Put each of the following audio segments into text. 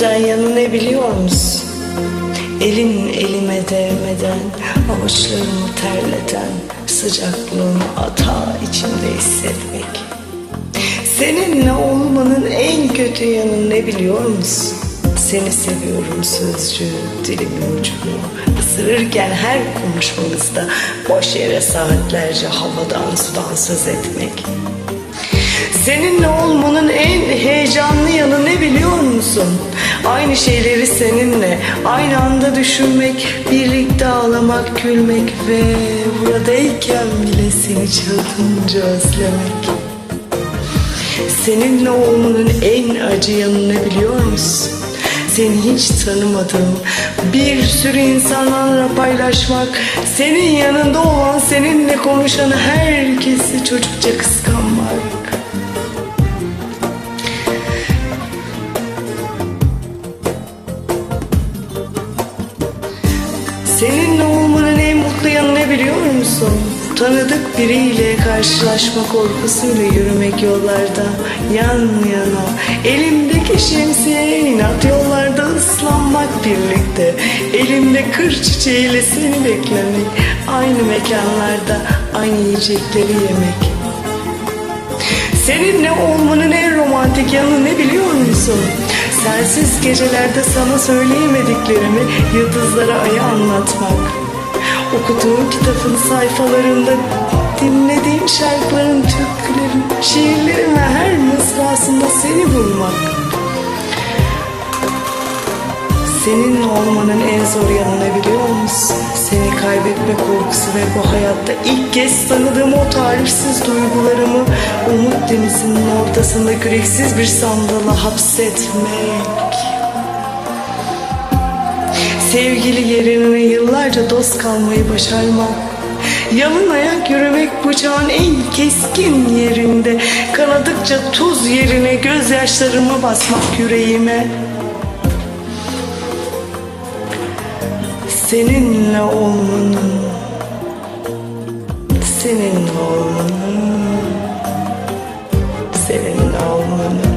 Güzel yanı ne biliyor musun? Elin elime değmeden, avuçlarımı terleten, sıcaklığını ata içimde hissetmek. Seninle olmanın en kötü yanı ne biliyor musun? Seni seviyorum sözcüğü dilimin ucunu ısırırken her konuşmamızda boş yere saatlerce havadan sudan söz etmek. Seninle olmanın en heyecanlı yanı ne biliyor musun? Aynı şeyleri seninle aynı anda düşünmek, birlikte ağlamak, gülmek ve buradayken bile seni çılgınca özlemek. Seninle olmanın en acı yanı ne biliyor musun? Seni hiç tanımadığım bir sürü insanlarla paylaşmak, senin yanında olan, seninle konuşan herkesi çocukça kıskanmak. Musun? Tanıdık biriyle karşılaşma korkusuyla yürümek yollarda yan yana. Elimdeki şemsiye inat yollarda ıslanmak birlikte. Elimde kır çiçeğiyle seni beklemek. Aynı mekanlarda aynı yiyecekleri yemek. Seninle olmanın en romantik yanı ne biliyor musun? Sensiz gecelerde sana söyleyemediklerimi yıldızlara aya anlatmak. Okuduğum kitabın sayfalarında dinlediğim şarkıların, türkülerin, şiirlerin ve her mısrasında seni bulmak. Seninle olmanın en zor yanı ne biliyor musun? Seni kaybetme korkusu ve bu hayatta ilk kez tanıdığım o tarifsiz duygularımı umut denizinin ortasında küreksiz bir sandala hapsetmek. Sevgili yerine yıllarca dost kalmayı başarmak. Yalın ayak yürümek bıçağın en keskin yerinde. Kanadıkça tuz yerine gözyaşlarımı basmak yüreğime. Seninle olmanın Seninle olmanın Seninle olmanın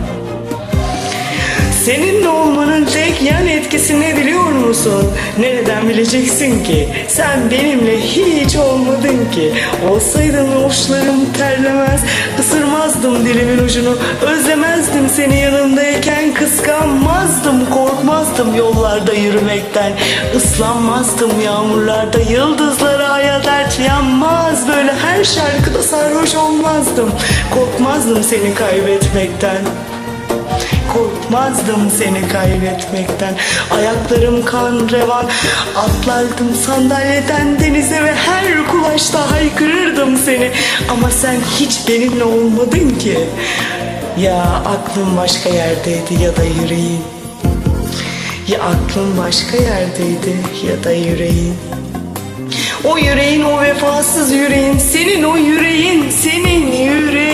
Seninle olmanın tek yan etkisi ne biliyor musun? Nereden bileceksin ki? Sen benimle hiç olmadın ki. Olsaydın avuçlarım terlemez, ısırmazdım dilimin ucunu. Özlemezdim seni yanımdayken, kıskanmazdım, korkmazdım yollarda yürümekten. Islanmazdım yağmurlarda, yıldızlara aya dert yanmaz. Böyle her şarkıda sarhoş olmazdım. Korkmazdım seni kaybetmekten. Korkmazdım seni kaybetmekten. Ayaklarım kan revan Atlardım sandalyeden denize Ve her kulaşta haykırırdım seni. Ama sen hiç benimle olmadın ki. Ya aklın başka yerdeydi ya da yüreğin Ya aklın başka yerdeydi ya da yüreğin o yüreğin o vefasız yüreğin Senin o yüreğin Senin yüreğin